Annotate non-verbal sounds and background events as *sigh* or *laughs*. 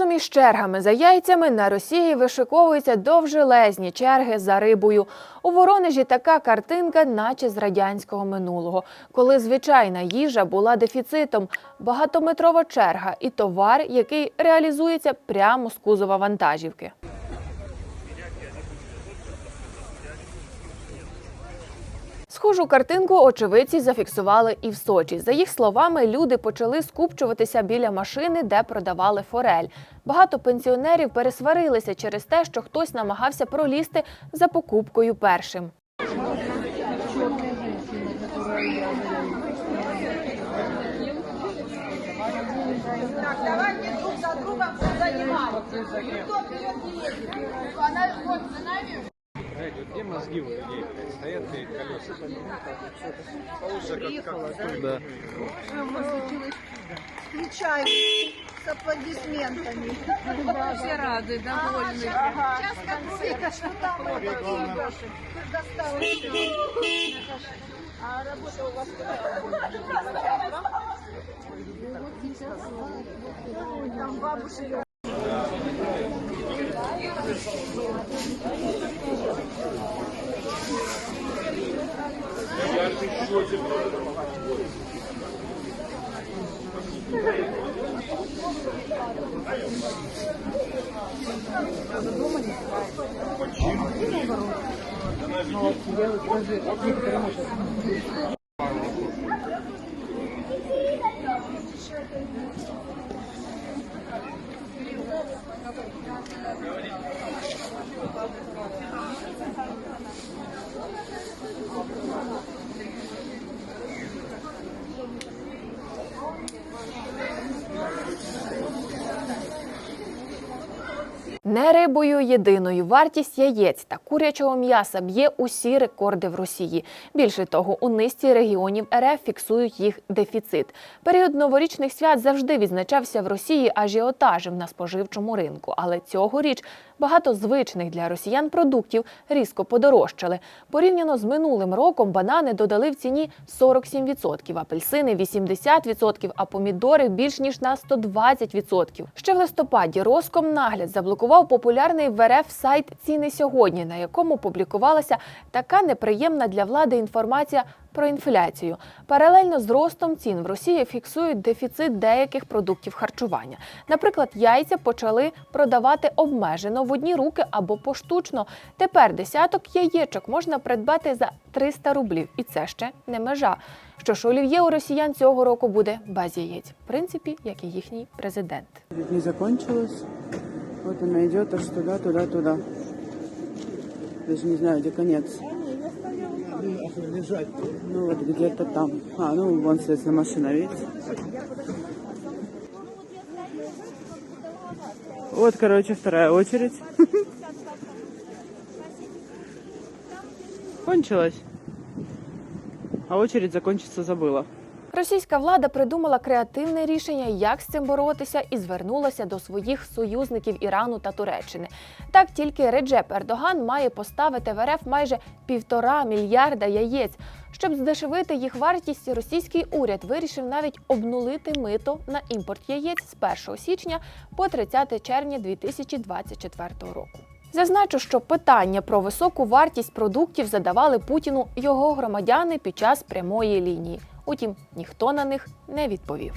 Разом із чергами за яйцями на Росії вишиковуються довжелезні черги за рибою. У Воронежі така картинка, наче з радянського минулого, коли звичайна їжа була дефіцитом, багатометрова черга і товар, який реалізується прямо з кузова вантажівки. Схожу картинку очевидці зафіксували і в Сочі. За їх словами, люди почали скупчуватися біля машини, де продавали форель. Багато пенсіонерів пересварилися через те, що хтось намагався пролізти за покупкою першим. Так, давайте друг за другом заниматься. Кто вперед едет? За нами. Блядь, вот где мозги у людей, блядь, стоят перед колесами? Получится как, как да. Включай с аплодисментами. Все рады, довольны. Сейчас как Вика, что там. А работа у вас Ой, Там бабушка. Не рибою єдиною вартість яєць та курячого м'яса б'є усі рекорди в Росії. Більше того, у низці регіонів РФ фіксують їх дефіцит. Період новорічних свят завжди відзначався в Росії ажіотажем на споживчому ринку. Але цьогоріч багато звичних для росіян продуктів різко подорожчали. Порівняно з минулим роком банани додали в ціні 47%, апельсини 80%, а помідори більш ніж на 120%. Ще в листопаді Роскомнагляд заблокував популярний в РФ сайт Ціни сьогодні, на якому публікувалася така неприємна для влади інформація про інфляцію. Паралельно з ростом цін в Росії фіксують дефіцит деяких продуктів харчування. Наприклад, яйця почали продавати обмежено в одні руки або поштучно. Тепер десяток яєчок можна придбати за 300 рублів, і це ще не межа. Що ж, олів'є у росіян цього року буде без яєць, в принципі, як і їхній президент. Не закончилось. Вот она идет аж туда, туда, туда. Даже не знаю, где конец. Ну вот где-то там. А, ну вон, соответственно, машина, видите? Вот, короче, вторая очередь. *laughs* Кончилась. А очередь закончится забыла. Російська влада придумала креативне рішення, як з цим боротися, і звернулася до своїх союзників Ірану та Туреччини. Так тільки Реджеп Ердоган має поставити в РФ майже півтора мільярда яєць. Щоб здешевити їх вартість, російський уряд вирішив навіть обнулити мито на імпорт яєць з 1 січня по 30 червня 2024 року. Зазначу, що питання про високу вартість продуктів задавали Путіну його громадяни під час прямої лінії. Утім, ніхто на них не відповів.